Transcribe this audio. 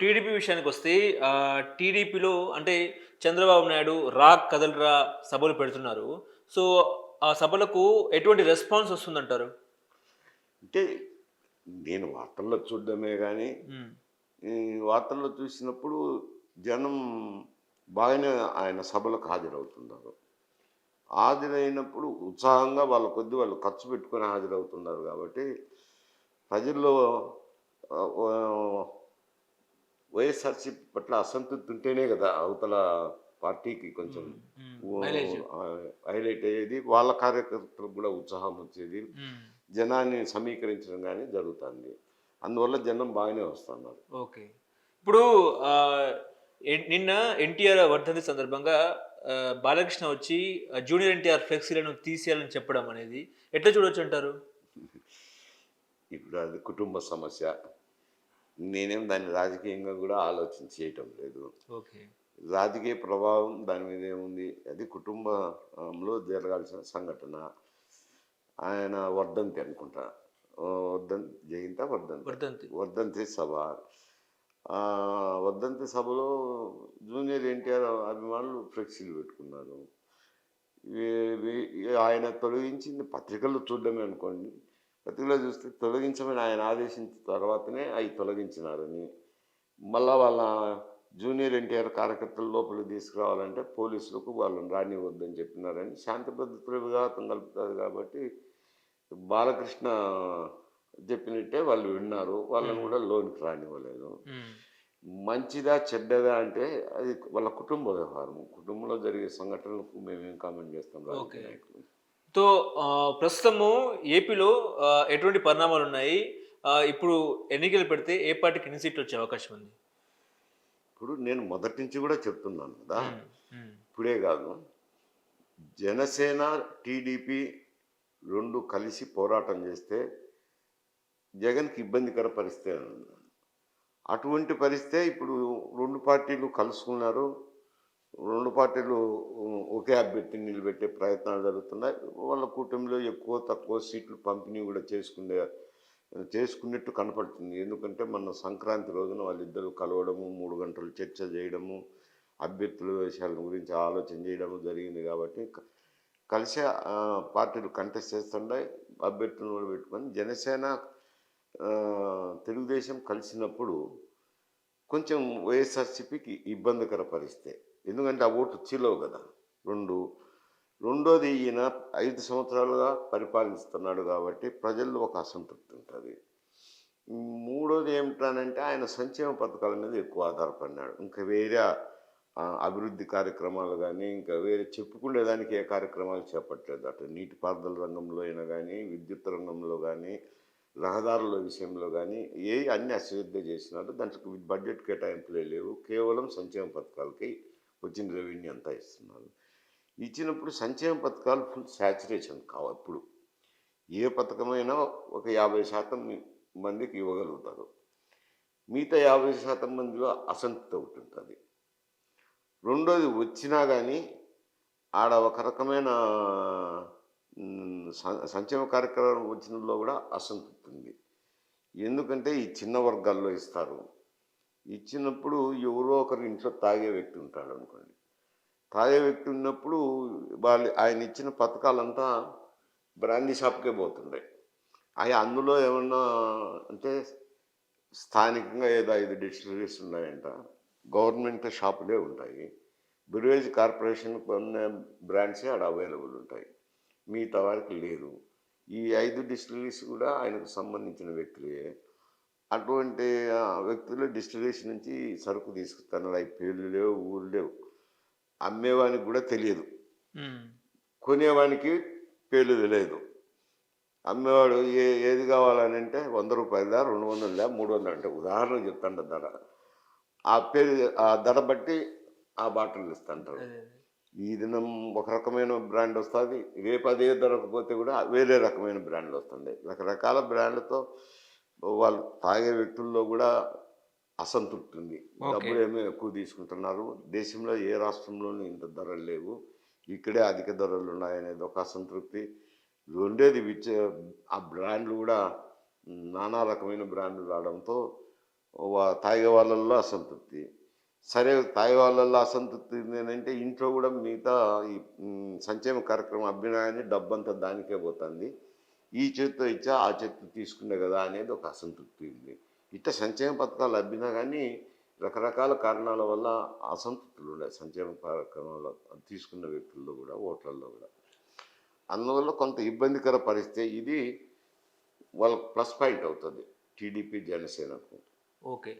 TDP విషయానికి వస్తే టీడీపీలో అంటే చంద్రబాబు నాయుడు రా కదలరా సభలు పెడుతున్నారు. సో ఆ సభలకు ఎటువంటి రెస్పాన్స్ వస్తుందంటారు? అంటే నేను వార్తల్లో చూడడమే కానీ వార్తల్లో చూసినప్పుడు జనం బాగానే ఆయన సభలకు హాజరవుతున్నారు. హాజరైనప్పుడు ఉత్సాహంగా వాళ్ళ కొద్ది వాళ్ళు ఖర్చు పెట్టుకొని హాజరవుతున్నారు కాబట్టి ప్రజల్లో వైఎస్ఆర్సీపీ పట్ల అసంతృప్తి ఉంటేనే కదా అవతల పార్టీకి కొంచెం హైలైట్ అయ్యేది. వాళ్ళ కార్యకర్తలకు కూడా ఉత్సాహం వచ్చేది. జనాన్ని సమీకరించడం కానీ జరుగుతుంది. అందువల్ల జనం బాగానే వస్తున్నారు. ఓకే. ఇప్పుడు నిన్న ఎన్టీఆర్ వర్ధంతి సందర్భంగా బాలకృష్ణ వచ్చి జూనియర్ ఎన్టీఆర్ ఫ్లెక్సీలను తీసేయాలని చెప్పడం అనేది ఎట్లా చూడొచ్చు అంటారు? ఇప్పుడు అది కుటుంబ సమస్య. నేనేం దాన్ని రాజకీయంగా కూడా ఆలోచన చేయటం లేదు. ఓకే. రాజకీయ ప్రభావం దాని మీద ఏముంది? అది కుటుంబంలో జరగాల్సిన సంఘటన. ఆయన వర్ధంతి అనుకుంటా. ఆ, వర్ధంతి జయంత వర్ధంతి. వర్ధంతి. వర్ధంతి సభ. వర్ధంతి సభలో జూనియర్ ఎన్టీఆర్ అభిమానులు ఫ్లెక్సీలు పెట్టుకున్నారు. ఆయన తొలగించింది పత్రికల్లో చూడడమే అనుకోండి. పత్రికలో చూస్తే తొలగించమని ఆయన ఆదేశించిన తర్వాతనే అవి తొలగించినారని. మళ్ళా వాళ్ళ జూనియర్ ఎన్టీఆర్ కార్యకర్తల లోపలికి తీసుకురావాలంటే పోలీసులకు వాళ్ళని రానివ్వద్దని చెప్పినారని శాంతి భద్రతల విఘాతం కలుపుతుంది కాబట్టి బాలకృష్ణ చెప్పినట్టే వాళ్ళు విన్నారు. వాళ్ళని కూడా లోనికి రానివ్వలేదు. మంచిదా చెడ్డదా అంటే అది వాళ్ళ కుటుంబ వ్యవహారం. కుటుంబంలో జరిగే సంఘటనలకు మేమేం కామెంట్ చేస్తాం రాజకీయ. నాయకులు? తో ఆ, ప్రస్తుతము ఏపీలో ఎటువంటి పరిణామాలు ఉన్నాయి? ఇప్పుడు ఎన్నికలు పెడితే ఏ పార్టీకి ఎన్ని సీట్లు వచ్చే అవకాశం ఉంది? ఇప్పుడు నేను మొదటి నుంచి కూడా చెప్తున్నాను కదా. ఇప్పుడే కాదు. జనసేన టీడీపీ రెండు కలిసి పోరాటం చేస్తే జగన్కి ఇబ్బందికర పరిస్థితి. అటువంటి పరిస్థితే ఇప్పుడు రెండు పార్టీలు కలుసుకున్నారు. రెండు పార్టీలు ఒకే అభ్యర్థిని నిలబెట్టే ప్రయత్నాలు జరుగుతున్నాయి. వాళ్ళ కూటమిలో ఎక్కువ తక్కువ సీట్లు పంపిణీ కూడా చేసుకునే చేసుకున్నట్టు కనపడుతుంది. ఎందుకంటే మన సంక్రాంతి రోజున వాళ్ళిద్దరూ కలవడము మూడు గంటలు చర్చ చేయడము అభ్యర్థుల విషయాల గురించి ఆలోచన చేయడము జరిగింది కాబట్టి కలిసే పార్టీలు కంటెస్ట్ చేస్తుండే అభ్యర్థులను కూడా పెట్టుకొని జనసేన తెలుగుదేశం కలిసినప్పుడు కొంచెం వైఎస్ఆర్సీపీకి ఇబ్బందికర పరిస్థితి ఎందుకంటే ఆ ఓటు చీలవు కదా. రెండు రెండోది ఈయన ఐదు సంవత్సరాలుగా పరిపాలిస్తున్నాడు కాబట్టి ప్రజల్లో ఒక అసంతృప్తి ఉంటుంది. మూడోది ఏమిటనంటే ఆయన సంక్షేమ పథకాల మీద ఎక్కువ ఆధారపడినాడు. ఇంకా వేరే అభివృద్ధి కార్యక్రమాలు కానీ ఇంకా వేరే చెప్పుకునేదానికి ఏ కార్యక్రమాలు చేపట్టలేదు. అటు నీటిపారుదల రంగంలో అయినా కానీ విద్యుత్ రంగంలో కానీ రహదారుల విషయంలో కానీ ఏ అన్ని అశ్రద్ధ చేసినారు దాంట్లో బడ్జెట్ కేటాయింపులే లేవు. కేవలం సంక్షేమ పథకాలకి వచ్చిన రెవెన్యూ అంతా ఇస్తున్నారు. ఇచ్చినప్పుడు సంక్షేమ పథకాలు ఫుల్ శాచురేషన్ కావు అప్పుడు ఏ పథకమైనా ఒక యాభై శాతం మందికి ఇవ్వగలుగుతారు. మిగతా యాభై శాతం మందిలో అసంతృప్తి ఒకటి ఉంటుంది రెండోది వచ్చినా కానీ ఆడ ఒక రకమైన సంక్షేమ కార్యక్రమం వచ్చినలో కూడా అసంతృప్తి ఉంది. ఎందుకంటే ఈ చిన్న వర్గాల్లో ఇస్తారు. ఇచ్చినప్పుడు ఎవరో ఒకరు ఇంట్లో తాగే వ్యక్తి ఉంటాడు అనుకోండి. తాగే వ్యక్తి ఉన్నప్పుడు వాళ్ళు ఆయన ఇచ్చిన పథకాలంతా బ్రాందీ షాప్కే పోతుండే. అవి అందులో ఏమన్నా అంటే స్థానికంగా ఏదో ఐదు డిస్టిలరీస్ ఉన్నాయంట. గవర్నమెంట్ షాపులే ఉంటాయి. బ్రివేజ్ కార్పొరేషన్ కొన్ని బ్రాండ్సే ఆడ అవైలబుల్ ఉంటాయి. మిగతా వారికి లేదు ఈ ఐదు డిస్టిలరీస్ కూడా ఆయనకు సంబంధించిన వ్యక్తులే. అటువంటి వ్యక్తులు డిస్టిలరీస్ నుంచి సరుకు తీసుకుతున్నారు అవి పేర్లు లేవు ఊరు లేవు. అమ్మేవానికి కూడా తెలియదు. కొనేవానికి పేర్లు తెలియదు. అమ్మేవాడు ఏ ఏది కావాలని అంటే వంద రూపాయలదా రెండు వందలదా మూడు వందలు అంటే ఉదాహరణ చెప్తాండ ధర. ఆ పేరు ఆ ధర బట్టి ఆ బాటిల్ ఇస్తుంటారు. ఈ దినం ఒక రకమైన బ్రాండ్ వస్తుంది రేపు అదే ధరకు పోతే కూడా వేరే రకమైన బ్రాండ్లు వస్తుంది. రకరకాల బ్రాండ్లతో వాళ్ళు తాగే వ్యక్తుల్లో కూడా అసంతృప్తి ఉంది. డబ్బులు ఏమో ఎక్కువ తీసుకుంటున్నారు. దేశంలో ఏ రాష్ట్రంలోనూ ఇంత ధరలు లేవు. ఇక్కడే అధిక ధరలు ఉన్నాయనేది ఒక అసంతృప్తి. ఉండేది విచ్చ ఆ బ్రాండ్లు కూడా నానా రకమైన బ్రాండ్లు రావడంతో తాగే వాళ్ళల్లో అసంతృప్తి. సరే తాగే వాళ్ళల్లో అసంతృప్తి ఏంటంటే ఇంట్లో కూడా మిగతా ఈ సంక్షేమ కార్యక్రమం అభ్యునయాన్ని డబ్బంతా దానికే పోతుంది. ఈ చేతితో ఇచ్చా ఆ చేతితో తీసుకునే కదా అనేది ఒక అసంతృప్తి ఉంది. ఇట్లా సంక్షేమ పథకాలు లభ్యినా కానీ రకరకాల కారణాల వల్ల అసంతృప్తులు ఉన్నాయి. సంక్షేమ కార్యక్రమంలో తీసుకున్న వ్యక్తుల్లో కూడా ఓట్లల్లో కూడా. అందువల్ల కొంత ఇబ్బందికర పరిస్థితి. ఇది వాళ్ళ ప్లస్ పాయింట్ అవుతుంది. టీడీపీ జనసేనకు ఓకే.